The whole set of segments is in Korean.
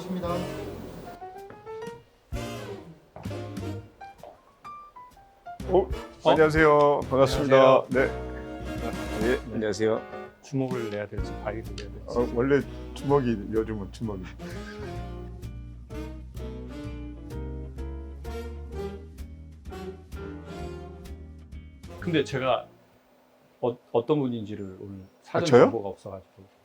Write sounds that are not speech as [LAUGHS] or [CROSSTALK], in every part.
오십니다. 어? 안녕하세요. 반갑습니다. 네. 네, 안녕하세요. 주목을 내야 될지 과일을 내야 될지 어, 원래 주먹이 요즘은 주먹이. 근데 제가 어, 어떤 분인지를 오늘 사전 아, 저요? 정보가 없어가지고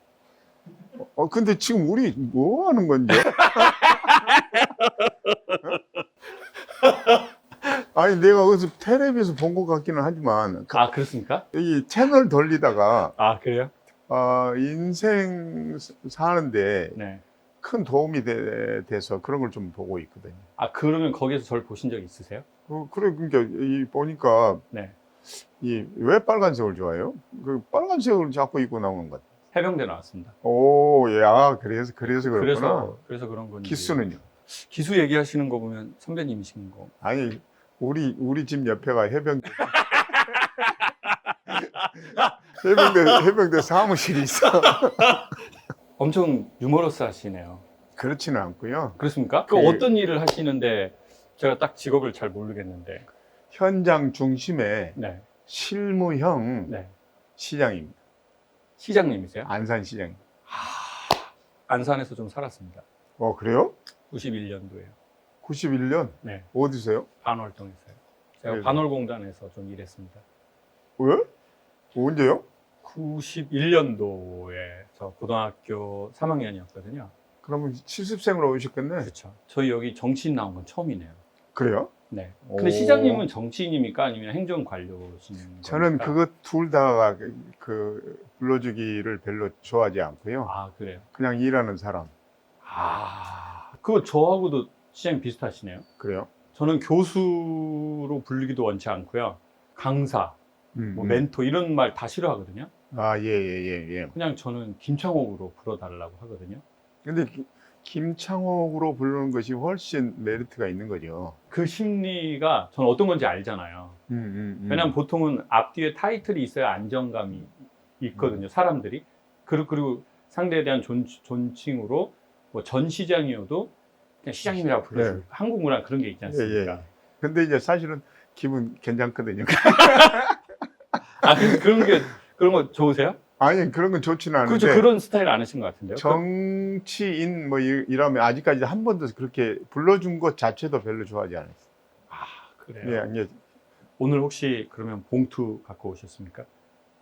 어 근데 지금 우리 뭐 하는 건지? [LAUGHS] 아니 내가 어디서 텔레비에서 본 것 같기는 하지만 아 그렇습니까? 이 채널 돌리다가 아 그래요? 어, 인생 사는데 네. 큰 도움이 돼, 돼서 그런 걸 좀 보고 있거든요. 아 그러면 거기에서 저를 보신 적 있으세요? 어, 그래 그러니까 이 보니까 네. 이 왜 빨간색을 좋아해요? 그 빨간색을 자꾸 입고 나오는 것 같아요. 해병대 나왔습니다. 오, 야, 그래서 그래서 그렇구나. 그래서 그래서 그런 건지 기수는요? 기수 얘기하시는 거 보면 선배님이신 거. 아니, 우리 우리 집 옆에가 해병대. [LAUGHS] 해병대 해병대 사무실이 있어. [LAUGHS] 엄청 유머러스 하시네요. 그렇지는 않고요. 그렇습니까? 그 그- 어떤 일을 하시는데 제가 딱 직업을 잘 모르겠는데. 현장 중심의 네. 실무형 네. 시장입니다. 시장님이세요? 안산 시장. 안산에서 좀 살았습니다. 어, 그래요? 91년도에요. 91년 네. 어디서요? 반월동에서요. 제가 네. 반월공단에서 좀 일했습니다. 왜? 언제요? 91년도에 저 고등학교 3학년이었거든요. 그러면 70생으로 오셨겠네. 그렇죠. 저희 여기 정치인 나온 건 처음이네요. 그래요? 네. 오. 근데 시장님은 정치인입니까 아니면 행정관료신 저는 겁니까? 그것 둘다그 불러주기를 별로 좋아하지 않고요. 아 그래요. 그냥 일하는 사람. 아 그거 저하고도 시장님 비슷하시네요. 그래요? 저는 교수로 불리기도 원치 않고요. 강사, 음, 뭐 음. 멘토 이런 말 다 싫어하거든요. 아, 예, 예, 예, 예. 그냥 저는 김창옥으로 불러달라고 하거든요. 근데 기- 김창옥으로 부르는 것이 훨씬 메리트가 있는 거죠. 그 심리가 저는 어떤 건지 알잖아요. 음, 음, 음. 왜냐면 보통은 앞뒤에 타이틀이 있어야 안정감이 음. 있거든요. 사람들이. 그리고, 그리고 상대에 대한 존, 존칭으로 뭐 전 시장이어도 그냥 시장님이라고 불러주고 네. 한국 문화 그런 게 있지 예, 않습니까? 예. 근데 이제 사실은 기분 괜찮거든요. [LAUGHS] 아, 그, 그런 게, 그런 거 좋으세요? 아니, 그런 건 좋지는 않은데. 그렇죠. 그런 스타일 아니신 것 같은데요. 정치인 뭐 이- 이러면 아직까지 한 번도 그렇게 불러준 것 자체도 별로 좋아하지 않았어요. 아, 그래요. 예, 예. 오늘 혹시 그러면 봉투 갖고 오셨습니까?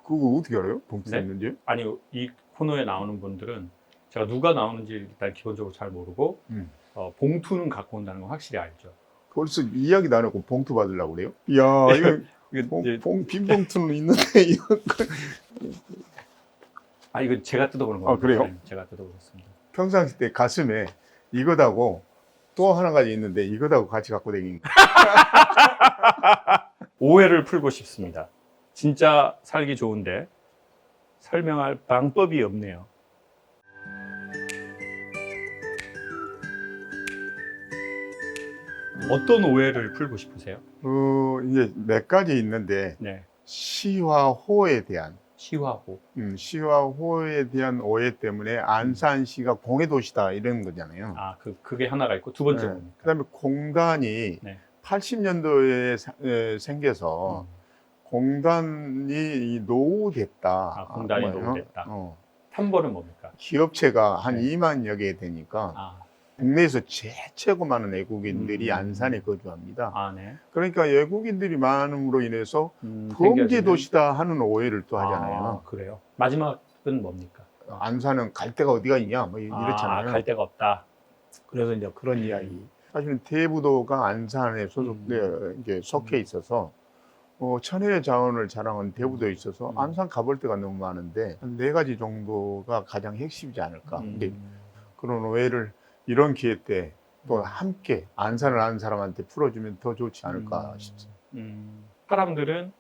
그거 어떻게 알아요? 봉투 네? 있는지? 아니, 이 코너에 나오는 분들은 제가 누가 나오는지 일단 기본적으로 잘 모르고 음. 어, 봉투는 갖고 온다는 건 확실히 알죠. 벌써 이야기도 안 하고 봉투 받으려고 그래요? 이야, 이거 [LAUGHS] 이거 봉, 이제- 봉, 빈 봉투는 있는데 이거 아, 이거 제가 뜯어보는 아, 겁니다. 그래요? 네, 제가 뜯어보겠습니다. 평상시 때 가슴에 이거다고 또 하나 가지 있는데 이거다고 같이 갖고 다니는 거. [LAUGHS] 오해를 풀고 싶습니다. 진짜 살기 좋은데 설명할 방법이 없네요. 어떤 오해를 풀고 싶으세요? 어, 이제 몇 가지 있는데 네. 시와 호에 대한 시화호. 음, 시와 호에 대한 오해 때문에 안산시가 공해도시다 이런 거잖아요. 아, 그, 그게 하나가 있고 두 번째 네. 뭡니까? 그다음에 공단이 네. 80년도에 생겨서 음. 공단이 이 노후됐다. 아, 공단이 뭐예요? 노후됐다. 어. 3번은 뭡니까? 기업체가 한 네. 2만여 개 되니까 아, 국내에서 최고 많은 외국인들이 음. 안산에 거주합니다. 아, 네. 그러니까 외국인들이 많음으로 인해서 음, 범죄 도시다 하는 오해를 또 하잖아요. 아, 그래요. 마지막은 뭡니까? 안산은 갈 데가 어디가 있냐 뭐 이렇잖아요. 아, 갈 데가 없다. 그래서 이제 그런 이야기. 사실은 대부도가 안산에 소속돼 음. 이제 속해 있어서 어, 천혜의 자원을 자랑한 대부도에 있어서 음. 안산 가볼 데가 너무 많은데 한 네 가지 정도가 가장 핵심이지 않을까. 음. 근데 그런 오해를 이런 기회 때 또 함께 안산을 아는 사람한테 풀어주면 더 좋지 않을까 음. 싶습니다. 음, 사람들은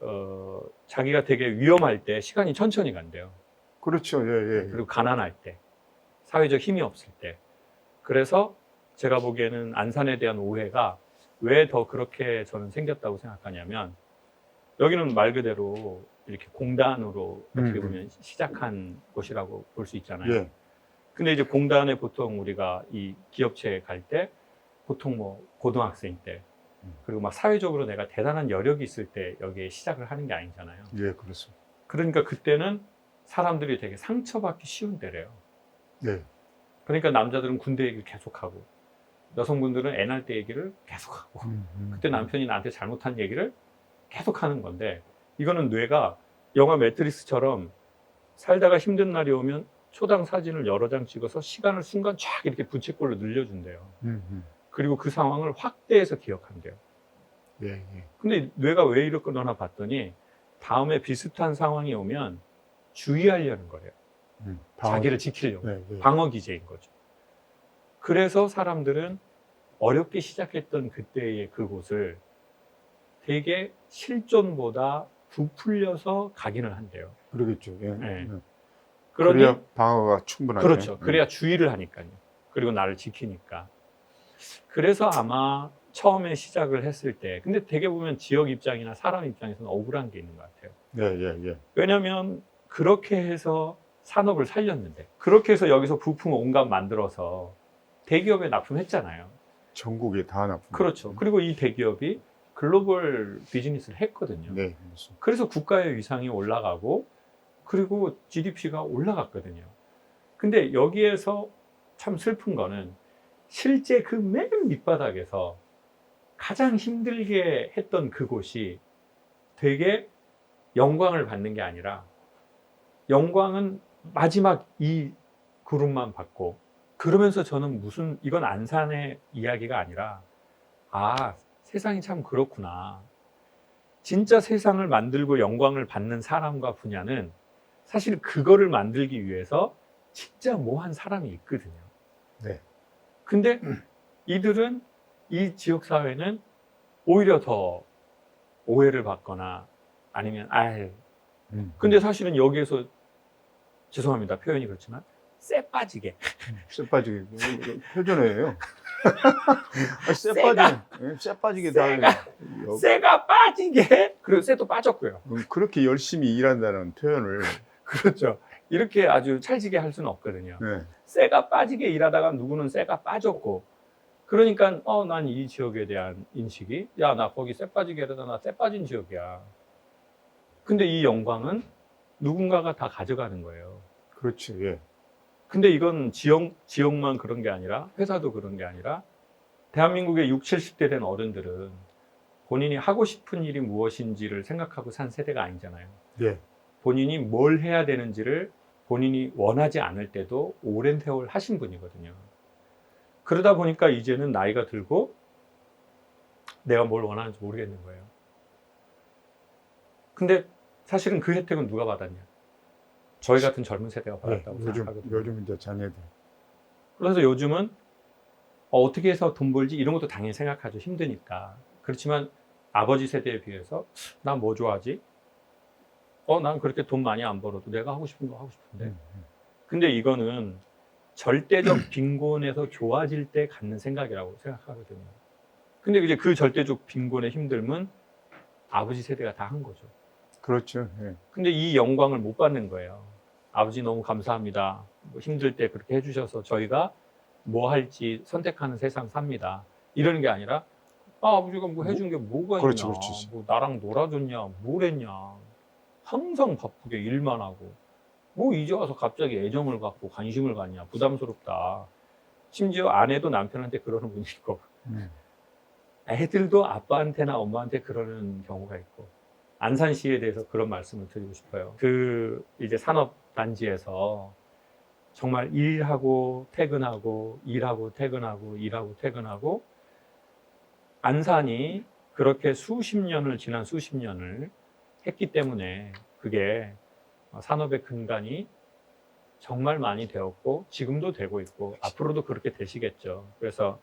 어, 자기가 되게 위험할 때 시간이 천천히 간대요. 그렇죠. 예, 예. 그리고 가난할 때, 사회적 힘이 없을 때. 그래서 제가 보기에는 안산에 대한 오해가 왜 더 그렇게 저는 생겼다고 생각하냐면 여기는 말 그대로 이렇게 공단으로 어떻게 음. 보면 시작한 곳이라고 볼 수 있잖아요. 예. 근데 이제 공단에 보통 우리가 이 기업체에 갈 때 보통 뭐 고등학생 때 음. 그리고 막 사회적으로 내가 대단한 여력이 있을 때 여기에 시작을 하는 게 아니잖아요. 예, 그렇습니다. 그러니까 그때는 사람들이 되게 상처받기 쉬운 때래요. 네. 그러니까 남자들은 군대 얘기를 계속하고 여성분들은 애 낳을 때 얘기를 계속하고 음, 그때 남편이 나한테 잘못한 얘기를 계속하는 건데 이거는 뇌가 영화 매트리스처럼 살다가 힘든 날이 오면 초당 사진을 여러 장 찍어서 시간을 순간 쫙 이렇게 부채꼴로 늘려준대요. 음, 음. 그리고 그 상황을 확대해서 기억한대요. 예, 예. 근데 뇌가 왜 이러거나 봤더니 다음에 비슷한 상황이 오면 주의하려는 거래요. 음, 방어- 자기를 지키려고. 네, 네. 방어 기제인 거죠. 그래서 사람들은 어렵게 시작했던 그때의 그곳을 되게 실존보다 부풀려서 각인을 한대요. 그러겠죠. 예. 네. 예. 그러니 그래야 방어가 충분하죠. 그렇죠. 예. 그래야 주의를 하니까요. 그리고 나를 지키니까. 그래서 아마 처음에 시작을 했을 때, 근데 되게 보면 지역 입장이나 사람 입장에서는 억울한 게 있는 것 같아요. 예, 예, 예. 왜냐하면 그렇게 해서 산업을 살렸는데, 그렇게 해서 여기서 부품 온갖 만들어서 대기업에 납품했잖아요. 전국에 다 납품. 그렇죠. 그리고 이 대기업이 글로벌 비즈니스를 했거든요. 네. 그래서 국가의 위상이 올라가고 그리고 GDP가 올라갔거든요. 근데 여기에서 참 슬픈 거는 실제 그 맨 밑바닥에서 가장 힘들게 했던 그곳이 되게 영광을 받는 게 아니라 영광은 마지막 이 그룹만 받고 그러면서 저는 무슨 이건 안산의 이야기가 아니라 아 세상이 참 그렇구나 진짜 세상을 만들고 영광을 받는 사람과 분야는 사실 그거를 만들기 위해서 진짜 뭐 한 사람이 있거든요. 네. 근데 이들은 이 지역 사회는 오히려 더 오해를 받거나 아니면 아이 음. 근데 사실은 여기에서 죄송합니다 표현이 그렇지만 쎄 빠지게 쇠 빠지게 표준어예요. [LAUGHS] 아, 쇠 쇠가- 빠지게, 예, 쇠 빠지게 다. 여- 쎄가 빠지게 그리고 쎄도 빠졌고요. 음, 그렇게 열심히 일한다는 표현을. 그렇죠. 이렇게 아주 찰지게 할 수는 없거든요. 네. 쇠가 빠지게 일하다가 누구는 쇠가 빠졌고 그러니까 어 난 이 지역에 대한 인식이 야 나 거기 쇠 빠지게 하다 나 쇠 빠진 지역이야. 근데 이 영광은 누군가가 다 가져가는 거예요. 그렇지. 예. 근데 이건 지역 지역만 그런 게 아니라 회사도 그런 게 아니라 대한민국의 6, 70대 된 어른들은 본인이 하고 싶은 일이 무엇인지를 생각하고 산 세대가 아니잖아요. 예. 본인이 뭘 해야 되는지를 본인이 원하지 않을 때도 오랜 세월 하신 분이거든요. 그러다 보니까 이제는 나이가 들고 내가 뭘 원하는지 모르겠는 거예요. 근데 사실은 그 혜택은 누가 받았냐? 저희 같은 젊은 세대가 예. 받았다고 요즘, 생각하거든요. 요즘 이제 자녀들. 그래서 요즘은 어, 떻게 해서 돈 벌지 이런 것도 당연히 생각하죠. 힘드니까. 그렇지만 아버지 세대에 비해서 난 뭐 좋아하지? 어, 난 그렇게 돈 많이 안 벌어도 내가 하고 싶은 거 하고 싶은데. 음, 음. 근데 이거는 절대적 빈곤에서 좋아질 때 갖는 생각이라고 생각하거든요. 근데 이제 그 절대적 빈곤의 힘듦은 아버지 세대가 다 한 거죠. 그렇죠. 예. 근데 이 영광을 못 받는 거예요. 아버지 너무 감사합니다. 뭐 힘들 때 그렇게 해주셔서 저희가 뭐 할지 선택하는 세상 삽니다. 이러는 게 아니라 아, 아버지가 뭐 해준 게 뭐가 그렇지, 있냐. 그렇지. 뭐 나랑 놀아줬냐. 뭘 했냐. 항상 바쁘게 일만 하고 뭐 이제 와서 갑자기 애정을 갖고 관심을 갖냐. 부담스럽다. 심지어 아내도 남편한테 그러는 분이 있고 음. 애들도 아빠한테나 엄마한테 그러는 경우가 있고 안산시에 대해서 그런 말씀을 드리고 싶어요. 그 이제 산업 단지에서 정말 일하고 퇴근하고 일하고 퇴근하고 일하고 퇴근하고 안산이 그렇게 수십 년을 지난 수십 년을 했기 때문에 그게 산업의 근간이 정말 많이 되었고 지금도 되고 있고 앞으로도 그렇게 되시겠죠. 그래서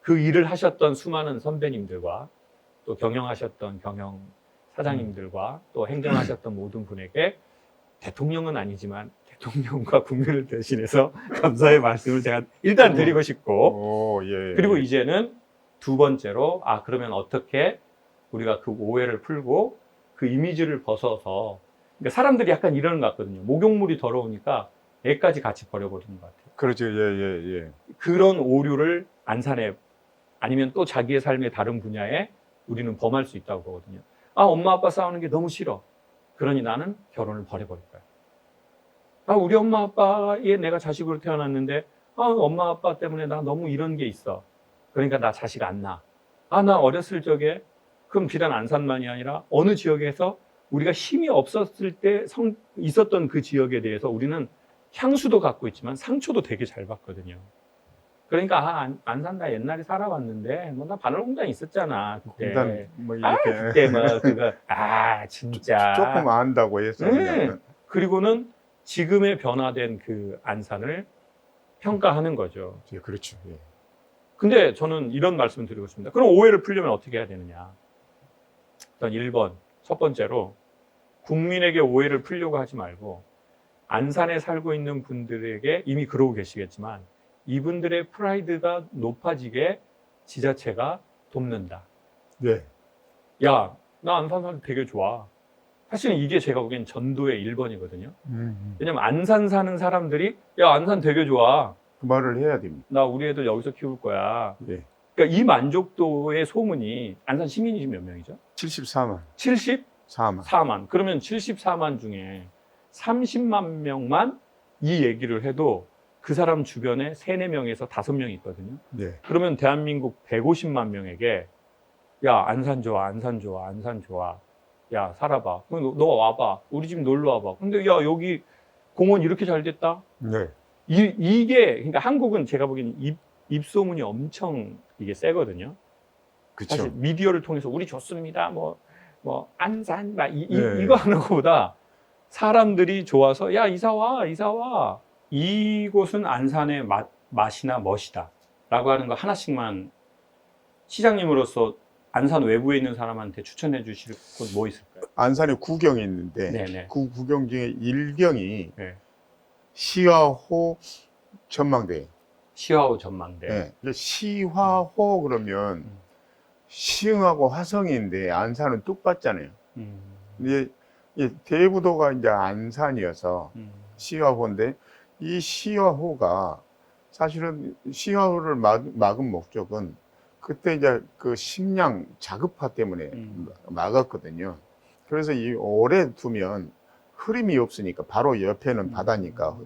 그 일을 하셨던 수많은 선배님들과 또 경영하셨던 경영 사장님들과 또 행정하셨던 모든 분에게 대통령은 아니지만 대통령과 [LAUGHS] 국민을 대신해서 감사의 말씀을 제가 일단 드리고 싶고 오, 예. 그리고 이제는 두 번째로 아 그러면 어떻게 우리가 그 오해를 풀고 그 이미지를 벗어서 그러니까 사람들이 약간 이러는 것 같거든요. 목욕물이 더러우니까 애까지 같이 버려버리는 것 같아요. 그렇죠. 예, 예, 예. 그런 오류를 안산에 아니면 또 자기의 삶의 다른 분야에 우리는 범할 수 있다고 보거든요. 아, 엄마 아빠 싸우는 게 너무 싫어. 그러니 나는 결혼을 버려버릴 거야. 아, 우리 엄마 아빠에 내가 자식으로 태어났는데, 아, 엄마 아빠 때문에 나 너무 이런 게 있어. 그러니까 나 자식 안 낳아. 아, 나 어렸을 적에, 그럼 비단 안산만이 아니라 어느 지역에서 우리가 힘이 없었을 때 성, 있었던 그 지역에 대해서 우리는 향수도 갖고 있지만 상처도 되게 잘 받거든요. 그러니까 아, 안, 안 산다 옛날에 살아왔는데 뭐 나 바늘공장 있었잖아 그때. 일단 뭐 아, 이렇게 그때 뭐 그거 [LAUGHS] 아 진짜. 조금 안다고 해서 네. 그리고는 지금의 변화된 그 안산을 평가하는 거죠. 예, 그렇죠. 예. 근데 저는 이런 말씀을 드리고 싶습니다. 그럼 오해를 풀려면 어떻게 해야 되느냐? 일단 1번, 첫 번째로 국민에게 오해를 풀려고 하지 말고 안산에 살고 있는 분들에게 이미 그러고 계시겠지만 이분들의 프라이드가 높아지게 지자체가 돕는다. 네. 야, 나 안산 사람 되게 좋아. 사실은 이게 제가 보기엔 전도의 1번이거든요. 음, 왜냐면 안산 사는 사람들이 야, 안산 되게 좋아. 그 말을 해야 됩니다. 나 우리 애들 여기서 키울 거야. 예. 그러니까 이 만족도의 소문이 안산 시민이 지금 몇 명이죠? 74만, 74만. 4만. 그러면 74만 중에 30만 명만 이 얘기를 해도 그 사람 주변에 3, 4명에서 5명이 있거든요. 네. 그러면 대한민국 150만 명에게 야, 안산 좋아, 안산 좋아, 안산 좋아. 야, 살아봐. 너, 너 와봐. 우리 집 놀러 와봐. 근데 야, 여기 공원 이렇게 잘 됐다? 네. 이, 이게, 그러니까 한국은 제가 보기에는 입, 입소문이 엄청 이게 세거든요. 사실. 미디어를 통해서 우리 좋습니다. 뭐, 뭐, 안산, 막 이, 이, 네. 이거 하는 것보다 사람들이 좋아서 야, 이사 와, 이사 와. 이곳은 안산의 맛, 맛이나 멋이다. 라고 하는 거 하나씩만 시장님으로서 안산 외부에 있는 사람한테 추천해 주실 곳 뭐 있을까요? 안산에 구경이 있는데 네네. 그 구경 중에 일경이 네. 시화호 전망대. 시와우 전망대. 네. 시화호 그러면 음. 시흥하고 화성인데 안산은 뚝 받잖아요. 음, 근데 이 대부도가 이제 안산이어서 음, 시화호인데 이 시화호가 사실은 시화호를 막, 막은 목적은 그때 이제 그 식량 자급화 때문에 음. 막았거든요. 그래서 이 오래 두면 흐름이 없으니까 바로 옆에는 바다니까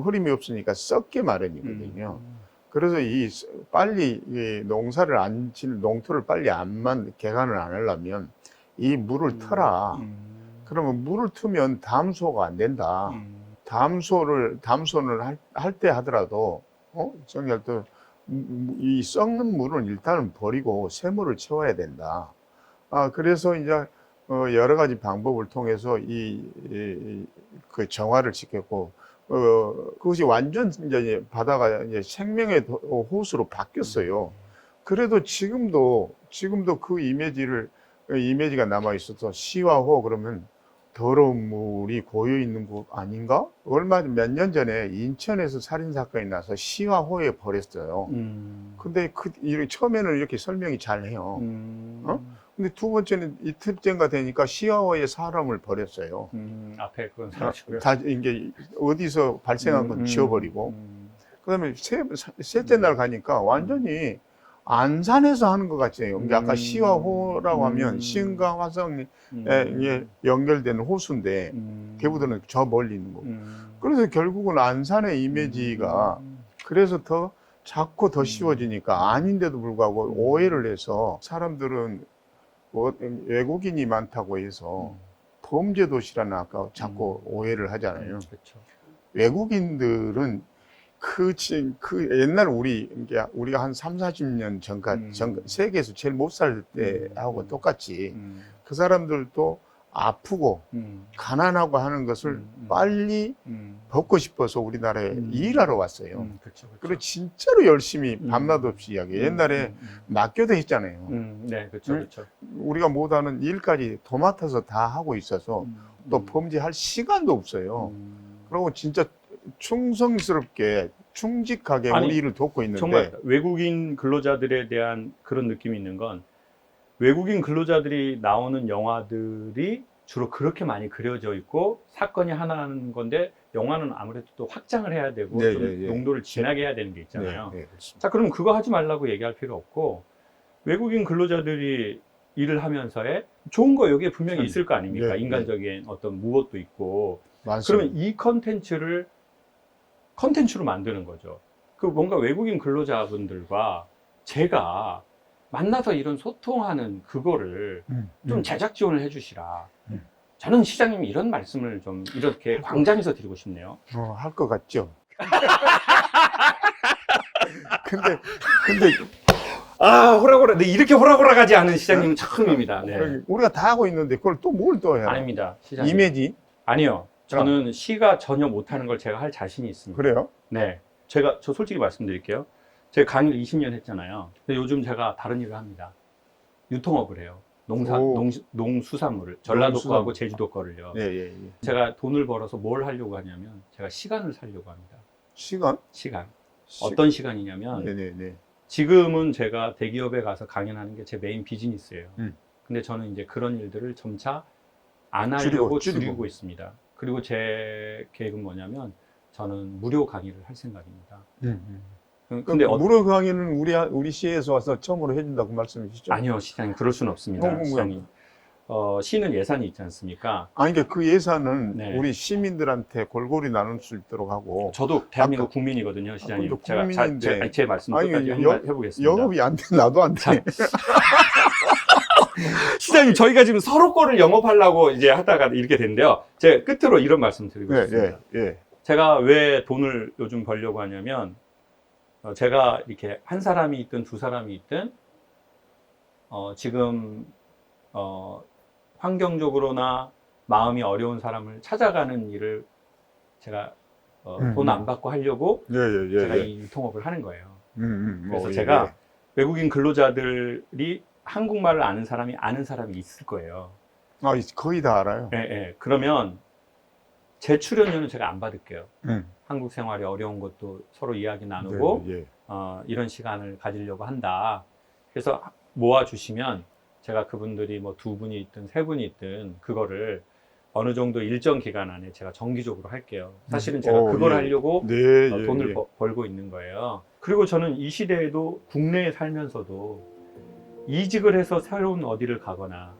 흐름이 없으니까 썩게 마련이거든요. 음. 그래서 이 스- 빨리 이 농사를 안 짓는 농토를 빨리 안만 개간을 안 하려면 이 물을 음. 터라. 음. 그러면 물을 트면 담소가 안 된다. 음. 담소를 담소를 할때 하더라도 어 정말 또이 썩는 물은 일단은 버리고 새 물을 채워야 된다. 아 그래서 이제 어, 여러 가지 방법을 통해서 이 그 정화를 시켰고 어 그것이 완전 이제 바다가 이제 생명의 도- 호수로 바뀌었어요. 그래도 지금도 지금도 그 이미지를 그 이미지가 남아 있어서 시와 호 그러면 더러운 물이 고여 있는 곳 아닌가? 얼마 몇 년 전에 인천에서 살인 사건이 나서 시와 호에 버렸어요. 음. 근데 그 이렇게 처음에는 이렇게 설명이 잘 해요. 음. 어? 근데 두 번째는 이틀째가 되니까 시와호에 사람을 버렸어요. 음, 앞에 그건 아, 사라지고요. 다 이게 어디서 발생한 건 음, 지워버리고 음, 그다음에 세, 셋째 날 가니까 완전히 안산에서 하는 것 같아요. 이게 아까 음. 시와 호라고 하면 음. 시흥과 화성에 음, 이게 연결되는 호수인데 음, 대부도는 저 멀리 있는 거고. 음, 그래서 결국은 안산의 이미지가 음, 그래서 더 자꾸 더 음. 쉬워지니까 아닌데도 불구하고 음. 오해를 해서 사람들은 뭐 외국인이 많다고 해서 음, 범죄 도시라는 아까 자꾸 음. 오해를 하잖아요. 그렇죠. 외국인들은 그, 지- 그 옛날 우리, 우리가 한 3, 40년 전까, 음. 전, 세계에서 제일 못 살 때하고 음. 똑같이 음, 그 사람들도 아프고 음, 가난하고 하는 것을 음, 음. 빨리 음, 벗고 싶어서 우리나라에 음. 일하러 왔어요. 음, 그렇죠, 그렇죠. 그리고 진짜로 열심히 음. 밤낮 없이 이야기해요. 음, 옛날에 음, 맡겨도 했잖아요. 음, 네, 그렇죠, 음. 그렇죠. 우리가 못하는 일까지 도맡아서 다 하고 있어서 음, 또 음, 범죄할 시간도 없어요. 음. 그리고 진짜 충성스럽게 충직하게 아니, 우리 일을 돕고 있는데 정말 외국인 근로자들에 대한 그런 느낌이 있는 건 외국인 근로자들이 나오는 영화들이 주로 그렇게 많이 그려져 있고 사건이 하나인 건데 영화는 아무래도 또 확장을 해야 되고 네, 좀 네, 네. 농도를 진하게 해야 되는 게 있잖아요. 네, 네. 자, 그럼 그거 하지 말라고 얘기할 필요 없고 외국인 근로자들이 일을 하면서의 좋은 거 여기에 분명히 있을 거 아닙니까? 네, 네. 인간적인 어떤 무엇도 있고. 많습니다. 그러면 이 컨텐츠를 컨텐츠로 만드는 거죠. 그 뭔가 외국인 근로자분들과 제가 만나서 이런 소통하는 그거를 음, 좀 음. 제작 지원을 해주시라. 음. 저는 시장님이 이런 말씀을 좀 이렇게 광장에서 드리고 싶네요. 어, 할 것 같죠. [LAUGHS] 근데 근데 아, 호락호락. 네, 이렇게 호락호락하지 않은 시장님은 처음입니다. 네. 우리가 다 하고 있는데 그걸 또 뭘 또 해요? 아닙니다. 시장님. 이미지 아니요. 저는 시가 전혀 못하는 걸 제가 할 자신이 있습니다. 그래요? 네. 제가, 저 솔직히 말씀드릴게요. 제가 강의를 20년 했잖아요. 근데 요즘 제가 다른 일을 합니다. 유통업을 해요. 농사, 오. 농, 농수산물을. 전라도 농수산물. 거하고 제주도 거를요. 예, 예, 예. 제가 돈을 벌어서 뭘 하려고 하냐면 제가 시간을 살려고 합니다. 시간? 시간. 시- 어떤 시간이냐면 네, 네, 네. 지금은 제가 대기업에 가서 강연하는 게 제 메인 비즈니스예요. 음. 근데 저는 이제 그런 일들을 점차 안 줄이고, 하려고 줄이고. 줄이고 있습니다. 그리고 제 계획은 뭐냐면 저는 무료 강의를 할 생각입니다. 음, 음, 근데 근데 어, 무료 강의는 우리 우리 시에서 와서 처음으로 해준다고 말씀이시죠? 아니요, 시장님 그럴 수는 없습니다. 어. 시장님. 어, 시는 예산이 있지 않습니까? 아니 그러니까 그 예산은 네. 우리 시민들한테 골고루 나눌 수 있도록 하고 저도 대한민국 국민이거든요, 시장님. 그것도 제가 자, 국민인데. 제, 제 말씀 한번 해보겠습니다. 영업이 안 돼, 나도 안 돼. 자, [LAUGHS] 시장님, 저희가 지금 서로 거를 영업하려고 이제 하다가 이렇게 된대요. 제가 끝으로 이런 말씀 드리고 예, 싶습니다. 예, 예. 제가 왜 돈을 요즘 벌려고 하냐면, 어, 제가 이렇게 한 사람이 있든 두 사람이 있든, 어, 지금, 어, 환경적으로나 마음이 어려운 사람을 찾아가는 일을 제가 어, 음, 돈 음. 안 받고 하려고 예, 예, 예. 제가 예. 이 유통업을 하는 거예요. 음, 음, 그래서 어, 예, 제가 예. 외국인 근로자들이 한국말을 아는 사람이 아는 사람이 있을 거예요. 아, 거의 다 알아요. 예, 예. 그러면 제 출연료는 제가 안 받을게요. 음. 한국 생활이 어려운 것도 서로 이야기 나누고 네, 예. 어, 이런 시간을 가지려고 한다. 그래서 모아 주시면 제가 그분들이 뭐 두 분이 있든 세 분이 있든 그거를 어느 정도 일정 기간 안에 제가 정기적으로 할게요. 사실은 제가 어, 그걸 예. 하려고 네, 어, 예, 돈을 예. 버- 벌고 있는 거예요. 그리고 저는 이 시대에도 국내에 살면서도 이직을 해서 새로운 어디를 가거나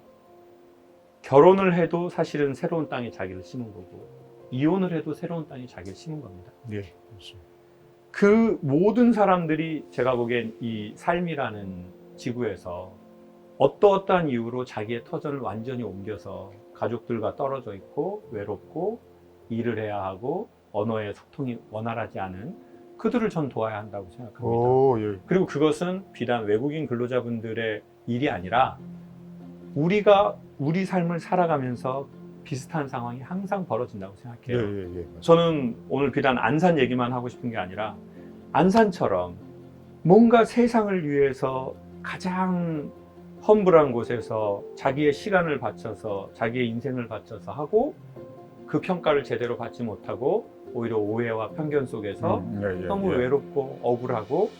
결혼을 해도 사실은 새로운 땅에 자기를 심은 거고 이혼을 해도 새로운 땅에 자기를 심은 겁니다. 예, 그렇습니다. 그 모든 사람들이 제가 보기엔 이 삶이라는 지구에서 어떠어떠한 이유로 자기의 터전을 완전히 옮겨서 가족들과 떨어져 있고 외롭고 일을 해야 하고 언어의 소통이 원활하지 않은 그들을 전 도와야 한다고 생각합니다. 오, 예. 그리고 그것은 비단 외국인 근로자분들의 일이 아니라 우리가 우리 삶을 살아가면서 비슷한 상황이 항상 벌어진다고 예, 생각해요. 예, 예. 저는 오늘 비단 안산 얘기만 하고 싶은 게 아니라 안산처럼 뭔가 세상을 위해서 가장 험불한 곳에서 자기의 시간을 바쳐서 자기의 인생을 바쳐서 하고 그 평가를 제대로 받지 못하고 오히려 오해와 편견 속에서 음, 예, 예, 너무 예. 외롭고 억울하고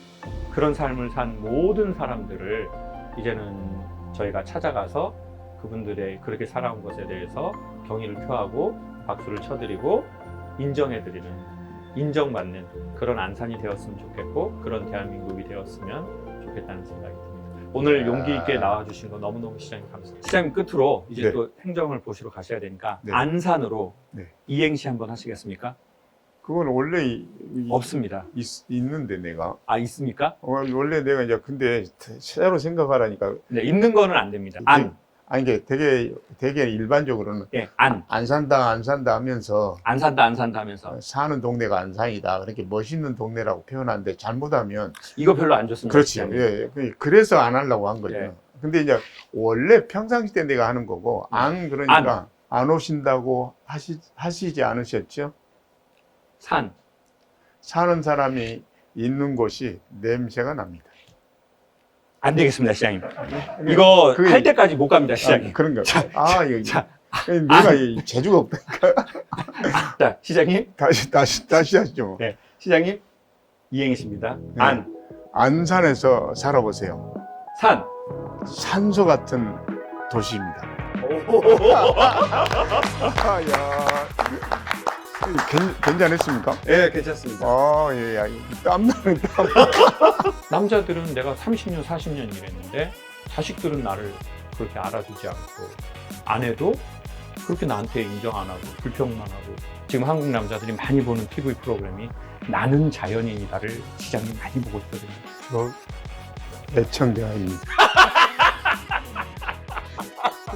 그런 삶을 산 모든 사람들을 이제는 저희가 찾아가서 그분들의 그렇게 살아온 것에 대해서 경의를 표하고 박수를 쳐드리고 인정해드리는 인정받는 그런 안산이 되었으면 좋겠고 그런 대한민국이 되었으면 좋겠다는 생각이 듭니다. 오늘 야. 용기 있게 나와주신 거 너무너무 시장님 감사합니다. 시장님 끝으로 이제 네. 또 행정을 보시러 가셔야 되니까 네. 안산으로 네. 이행시 한번 하시겠습니까? 그건 원래 이, 이- 없습니다. 있, 있는데 내가 아 있습니까? 어, 원래 내가 이제 근데 새로 생각하라니까 네, 있는 거는 안 됩니다. 안, 아니 이게 되게 되게 일반적으로는 예, 안, 안 산다 안 산다 하면서 안 산다, 안 산다 하면서 사는 동네가 안산이다 그렇게 멋있는 동네라고 표현하는데 잘못하면 이거 별로 안 좋습니다. 그렇지 시장님. 예, 예. 그래서 안 하려고 한 거죠 예. 근데 이제 원래 평상시 때 내가 하는 거고 네. 안 그러니까 안, 오신다고 하시, 하시지 않으셨죠 산, 사는 사람이 있는 곳이 냄새가 납니다 안 되겠습니다, 시장님. 이거 그게- 할 때까지 못 갑니다, 시장님. 아, 그런가 자, 아 이거 자, 내가 이 재주가 없다 [LAUGHS] 자, 시장님, 다시 다시 다시 하죠. 네, 시장님, 이행시입니다. 네. 안, 안산에서 살아보세요. 산. 산소 같은 도시입니다. 오, [LAUGHS] 아, 야. 괜, 괜찮았습니까? 예, 괜찮습니다. 아, 예, 야, 땀나는 땀. [LAUGHS] 남자들은 내가 30년, 40년 일했는데 자식들은 나를 그렇게 알아주지 않고 아내도 그렇게 나한테 인정 안 하고 불평만 하고 지금 한국 남자들이 많이 보는 TV 프로그램이 나는 자연인이다를 시장님 많이 보고 있거든요. 저 애청자입니다. [LAUGHS]